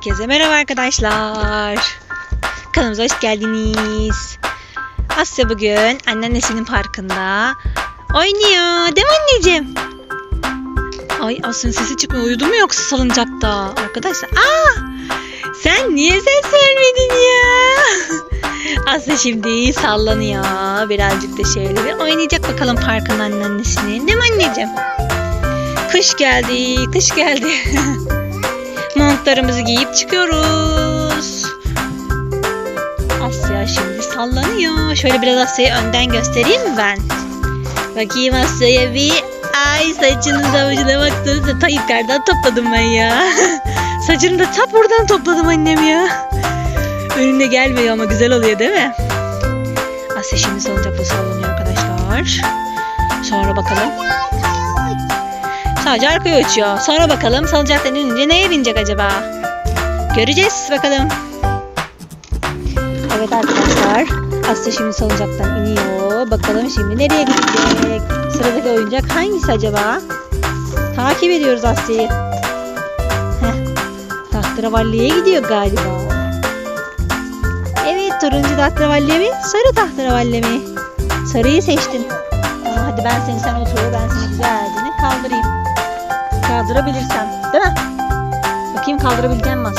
Herkese merhaba arkadaşlar. Kanalımıza hoş geldiniz. Asya bugün anneannesinin parkında oynuyor. Değil mi anneciğim? Ay Asya'nın sesi çıkmıyor. Uyudu mu yoksa salıncakta? Arkadaşlar. Aa! Sen niye ses vermedin ya? Asya şimdi sallanıyor. Birazcık da şöyle bir oynayacak bakalım parkın anneannesinin. Değil mi anneciğim? Kış geldi, kış geldi. Montlarımızı giyip çıkıyoruz. Asya şimdi sallanıyor. Şöyle biraz Asya'yı önden göstereyim mi ben? Bakayım Asya'ya bir. Ay saçının avucuna baktığınızda ta yukarıdan topladım ben ya. Saçını da ta buradan topladım annem ya. Önüne gelmiyor ama güzel oluyor değil mi? Asya şimdi salıncakta sallanıyor arkadaşlar. Sonra bakalım. Sadece arkaya uçuyor. Sonra bakalım salıncaktan inince neye binecek acaba? Göreceğiz bakalım. Evet arkadaşlar. Asya şimdi salıncaktan iniyor. Bakalım şimdi nereye gidecek? Sıradaki oyuncak hangisi acaba? Takip ediyoruz Asya'yı. Heh. Tahterevalliye gidiyor galiba. Evet turuncu tahterevalli mi? Sarı tahterevalli mi? Sarıyı seçtin. Tamam hadi ben seni sen otur. Ben seni güzelce kaldırayım. Kaldırabilirsem. Değil mi? Bakayım kaldırabileceğim? Ay,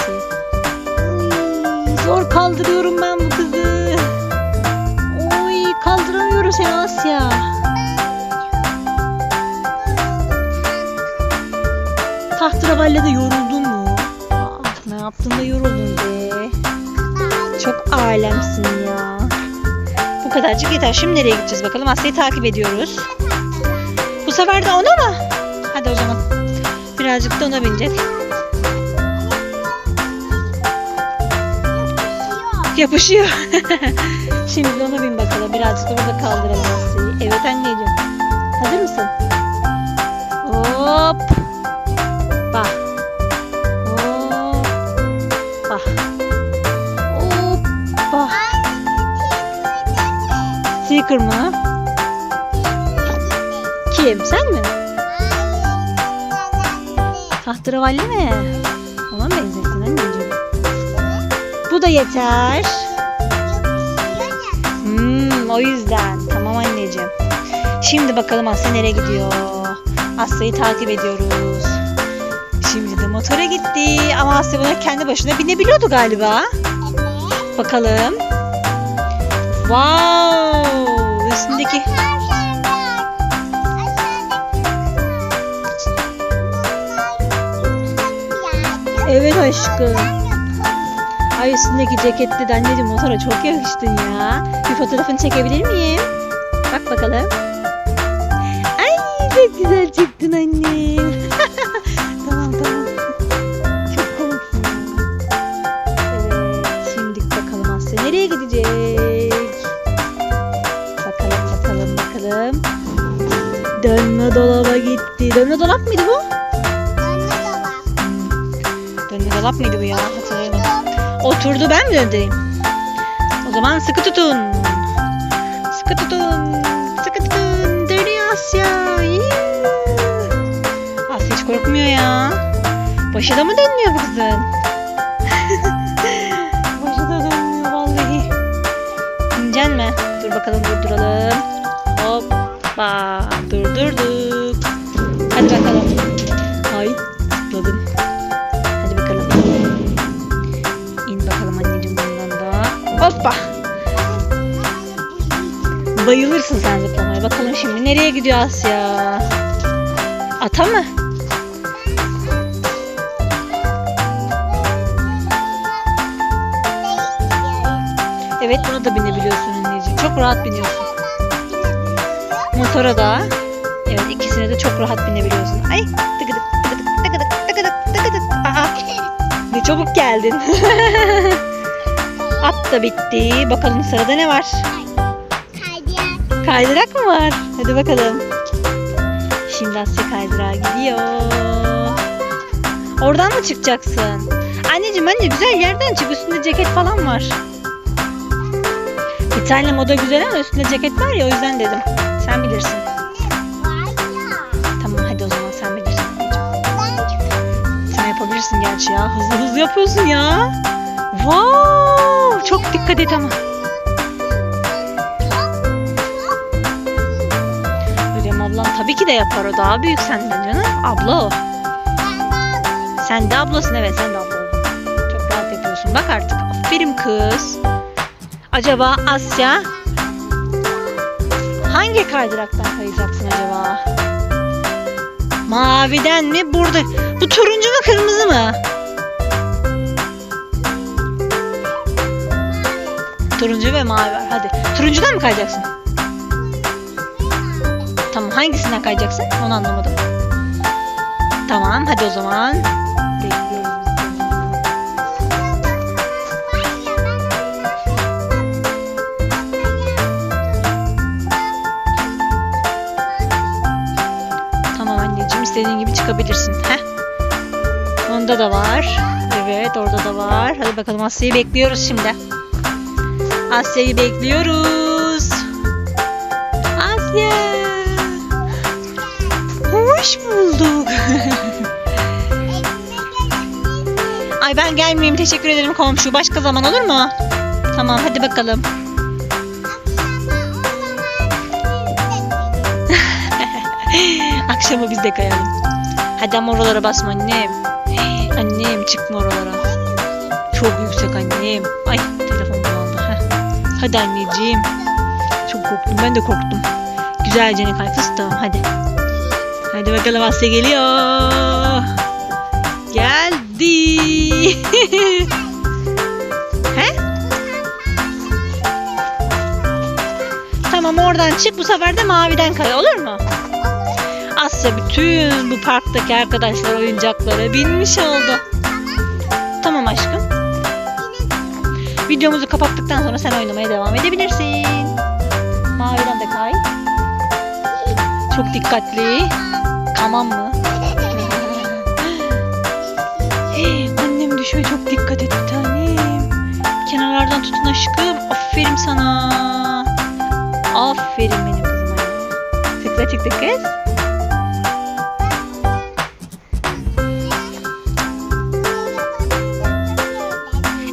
Zor kaldırıyorum ben bu kızı. Oy kaldıramıyorum seni Asya. Tahterevallede yoruldun mu? Ah, ne yaptın da yoruldun be. Çok alemsin ya. Bu kadarcık yeter. Şimdi nereye gideceğiz bakalım. Asya'yı takip ediyoruz. Bu sefer de ona mı? Hadi o zaman. Birazcık da ona. Yapışıyor. Şimdi de ona bin bakalım. Birazcık da burada kaldıralım Asya'yı. Evet anneciğim. Hazır mısın? Hop. Bak. Hop. Bak. Hop. Bak. Seeker mı? Kim? Sen mi? Tahterevalli mi? Ona mı benzettin anneciğim? Bu da yeter. Hmm, o yüzden. Tamam anneciğim. Şimdi bakalım Asya nereye gidiyor? Asya'yı takip ediyoruz. Şimdi de motora gitti. Ama Asya buna kendi başına binebiliyordu galiba. Bakalım. Wow! Üstündeki Evet aşkım. Ay üstündeki ceketli de anneciğim motora çok yakıştın ya. Bir fotoğrafını çekebilir miyim? Bak bakalım. Ay çok güzel çıktın annem. tamam tamam. Çok komiksin. Evet şimdi bakalım Asya nereye gidecek? Bakalım bakalım bakalım. Dönme dolaba gitti. Dönme dolap mıydı bu? Dolap mıydı bu ya? Hatırlayamadım. Oturdu ben mi döndüreyim? O zaman sıkı tutun. Sıkı tutun. Sıkı tutun. Dönüyor Asya. Yuh. Asya hiç korkmuyor ya. Başı da mı dönmüyor bu kızın? Başı da dönmüyor vallahi. İncen mi? Dur bakalım durduralım. Hoppa. Durdurduk. Bayılırsın sen zıplamaya. Bakalım şimdi nereye gidiyor Asya? Ata mı? Evet buna da binebiliyorsun anneciğim. Çok rahat biniyorsun. Motora da. Evet ikisine de çok rahat binebiliyorsun. Ay tıkıdık tıkıdık tıkıdık tıkıdık tıkıdık. Aa ne çabuk geldin. At da bitti. Bakalım sırada ne var? Kaydırak mı var? Hadi bakalım. Şimdi Asya kaydırağa gidiyor. Oradan mı çıkacaksın? Anneciğim anne güzel yerden çık. Üstünde ceket falan var. Bir tane moda güzel ama üstünde ceket var ya o yüzden dedim. Sen bilirsin. Tamam hadi o zaman sen bilirsin. Sen yapabilirsin aç ya. Hızlı hızlı yapıyorsun ya. Wow! Çok dikkat et ama. Tabii ki de yapar o daha büyük senden canım. Abla o. Sen de ablasın evet sen de abla oldun. Çok rahat yapıyorsun. Bak artık. Aferin kız. Acaba Asya hangi kaydıraktan kayacaksın acaba? Maviden mi? Burada. Bu turuncu mu kırmızı mı? Turuncu ve mavi var. Hadi. Turuncudan mı kayacaksın? Tamam. Hangisinden kayacaksın? Onu anlamadım. Tamam. Hadi o zaman. Tamam anneciğim istediğin gibi çıkabilirsin. Heh. Onda da var. Evet orada da var. Hadi bakalım Asya'yı bekliyoruz şimdi. Asya'yı bekliyoruz. Asya. Ay ben gelmeyeyim teşekkür ederim komşu. Başka zaman olur mu? Tamam hadi bakalım. Akşama biz de kayalım. Hadi ama oralara basma annem. Annem çıkma oralara. Çok yüksek annem. Ay telefon. Heh. Hadi anneciğim. Çok korktum. Ben de korktum. Güzelce ne kay fıstığım hadi. Hadi bakalım Asya geliyor. He? Tamam oradan çık bu sefer de maviden kay olur mu? Asya bütün bu parktaki arkadaşlar oyuncaklara binmiş oldu. Tamam aşkım. Videomuzu kapattıktan sonra sen oynamaya devam edebilirsin. Maviden de kay. Çok dikkatli. Tamam mı? Düşme çok dikkat et bir tanem. Kenarlardan tutun aşkım. Aferin sana. Aferin benim kızıma. Tıkla tıkla kız.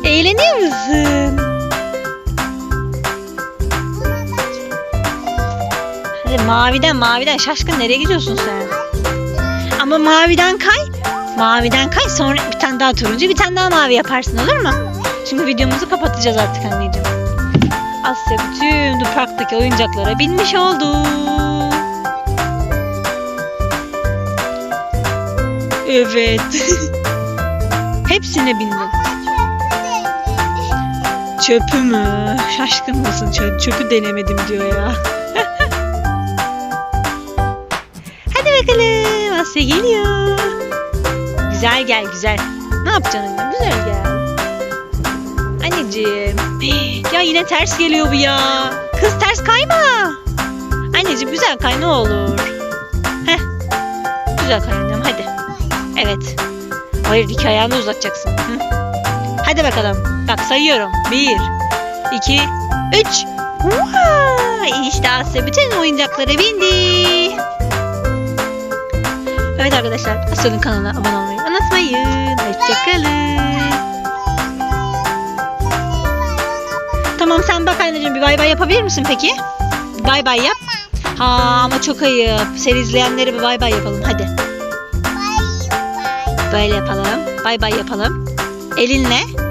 Eğleniyor musun? Hadi maviden maviden şaşkın nereye gidiyorsun sen? Ama maviden kay. Maviden kay sonra bir tane daha turuncu bir tane daha mavi yaparsın olur mu? Çünkü videomuzu kapatacağız artık anneciğim. Asya bütün parktaki oyuncaklara binmiş oldu. Evet. Hepsine bindin. Çöpü mü? Şaşkın mısın? Çö- çöpü denemedim diyor ya. Hadi bakalım. Asya geliyor. Güzel gel güzel. Ne yapacaksın annem? Güzel gel. Anneciğim. Ya yine ters geliyor bu ya. Kız ters kayma. Anneciğim güzel kay ne olur. Heh. Güzel kay annem hadi. Evet. Hayır iki ayağını uzatacaksın. Hadi bakalım. Bak sayıyorum. Bir, iki, üç. Vay! İşte Asya bütün oyuncaklara bindi. Evet arkadaşlar Asya'nın kanalına abone olmayı unutmayın. Hoşçakalın. Tamam sen bak anneciğim bir bay bay yapabilir misin peki? Bay bay yap. Ha ama çok ayıp. Seni izleyenlere bir bay bay yapalım hadi. Böyle yapalım. Bay bay yapalım. Elinle